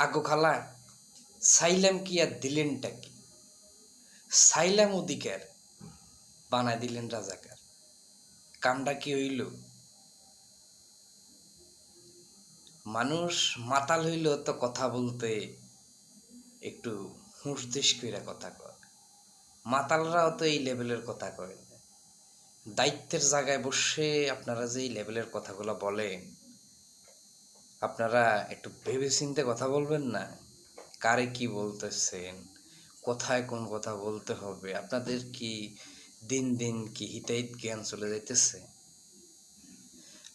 আগো খালা, সাইলাম কি আর দিলেনটা কি? সাইলাম অধিকার বানাই দিলেন রাজাকার। কামটা কি হইল? মানুষ মাতাল হইল তো কথা বলতে একটু হুঁশ কইরা কথা কয়। মাতালরাও তো এই লেভেলের কথা কয় দায়িত্বের জায়গায় বসে আপনারা যে এই লেভেলের কথাগুলো বলেন আপনারা একটু ভেবে চিন্তে কথা বলবেন না। কারে কি বলতেছেন? কোথায় কোন কথা বলতে হবে? আপনাদের কি দিন দিন কি হিতাহিত জ্ঞান চলে যাইতেছে?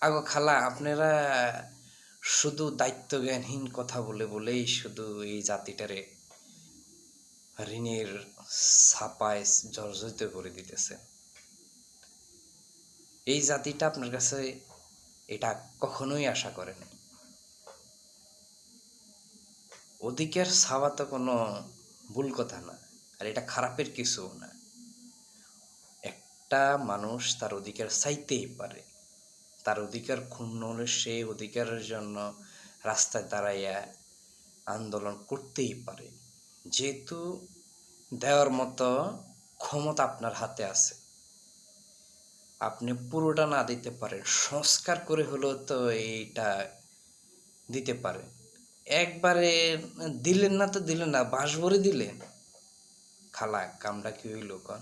আগো খালা, আপনারা শুধু দায়িত্ব জ্ঞানহীন কথা বলে বলেই শুধু এই জাতিটারে ঋণের ছাপায় জর্জরিত করে দিতেছে এই জাতিটা আপনার কাছে এটা কখনোই আশা করেনি অধিকার ছাওয়া তো কোনো ভুল কথা না, আর এটা খারাপের কিছু না। একটা মানুষ তার অধিকার চাইতেই পারে, তার অধিকার ক্ষুণ্ণ হলে সে অধিকারের জন্য রাস্তায় দাঁড়াইয়া আন্দোলন করতেই পারে। যেহেতু দেওয়ার মতো ক্ষমতা আপনার হাতে আছে, আপনি পুরোটা না দিতে পারেন, সংস্কার করে হলেও তো এইটা দিতে পারেন। একবারে দিলেন না তো দিলেন না, বাঁশ ভরে দিলেন। খালা কামটা কি হইল কন?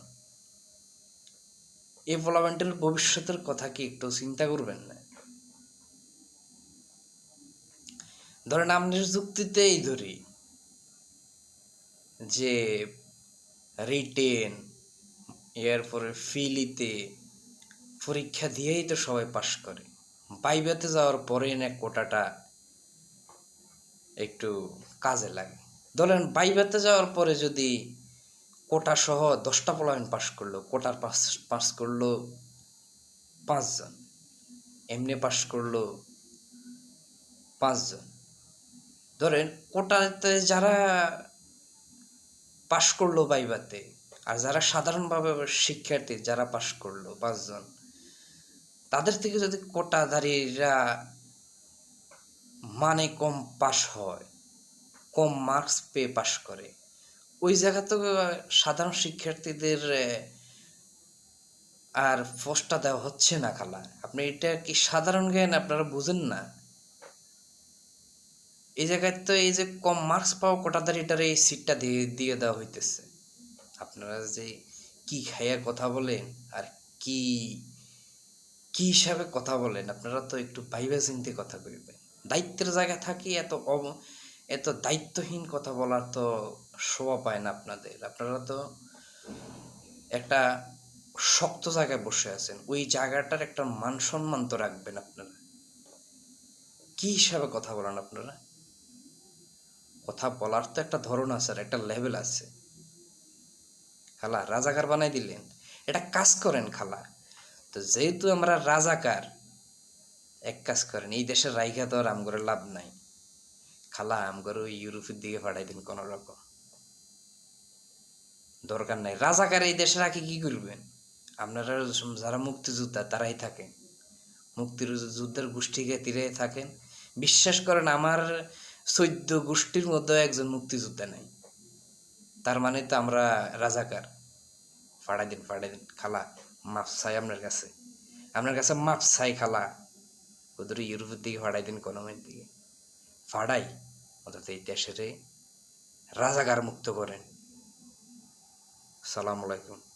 এই পোলামেন্টের ভবিষ্যতের কথা কি একটু চিন্তা করবেন না? ধরেন আপনার যুক্তিতেই ধরি যে রিটেন, এরপরে ফিলিতে পরীক্ষা দিয়েই তো সবাই পাশ করে। বাইবেতে যাওয়ার পরে না কোটাটা একটু কাজে লাগে। ধরেন বাইবেতে যাওয়ার পরে যদি কোটা সহ দশটা পোলাইন পাস করল, কোটার পাস পাস করল পাঁচজন, এমনি পাস করল পাঁচজন। ধরেন কোটাতে যারা পাশ করল বাইবাতে আর যারা সাধারণভাবে শিক্ষার্থী যারা পাশ করল পাঁচজন, তাদের থেকে যদি কোটাধারীরা মানে কম পাশ হয়, কম মার্কস পেয়ে পাশ করে। ওই জায়গা তো সাধারণ শিক্ষার্থীদের আর পোস্টটা দেওয়া হচ্ছে না খালা। আপনি এটা কি সাধারণ জ্ঞান আপনারা বুঝেন না? এই জায়গায় তো এই যে কম মার্কস পাওয়া কোটাধারীটার এই সিটটা দিয়ে দিয়ে দেওয়া হইতেছে। আপনারা যে কি খাইয়া কথা বলেন আর কি কি হিসাবে কথা বলেন, আপনারা তো একটু ভাইবা চিনতে কথা কইবেন। দায়িত্বের জায়গায় থাকি, এত অব, এত দায়িত্বহীন কথা বলার তো শোভা পায় না আপনাদের। আপনারা তো একটা শক্ত জায়গায় বসে আছেন। ওই জায়গাটার একটা মান সম্মান তো রাখবেন আপনারা। কি হিসাবে কথা বলেন আপনারা? কথা বলার তো একটা ধরন আছে আর একটা লেভেল আছে। খালা, রাজাকার বানাই দিলেন। এটা কাজ করেন খালা। তো যেহেতু আমরা রাজাকার এক কাজ করেন, এই দেশের রাইখা তো আর আমগরে লাভ নাই। খালা, আমগরে ওই ইউরোপের দিকে পাঠাই দিন কোনো রকম। দরকার নাই। রাজাকার এই দেশে রাখি কি করবেন? আপনারা যারা মুক্তিযোদ্ধা, তারাই থাকেন। মুক্তির যুদ্ধের গোষ্ঠীকে তীরে থাকেন। বিশ্বাস করেন, আমার চৈদ্য গোষ্ঠীর মধ্যে একজন মুক্তিযোদ্ধা নাই। তার মানে তো আমরা রাজাকার। ফাড়াই দিন ফাড়াই দিন। খালা মাপ চাই আপনার কাছে। আপনার কাছে মাপ চাই, খালা। ওদের ইউরোপের দিকে ফাড়াই দিন কলমের দিকে ফাড়াই অন্তত এই দেশের রাজাগার মুক্ত করেন সালাম আলাইকুম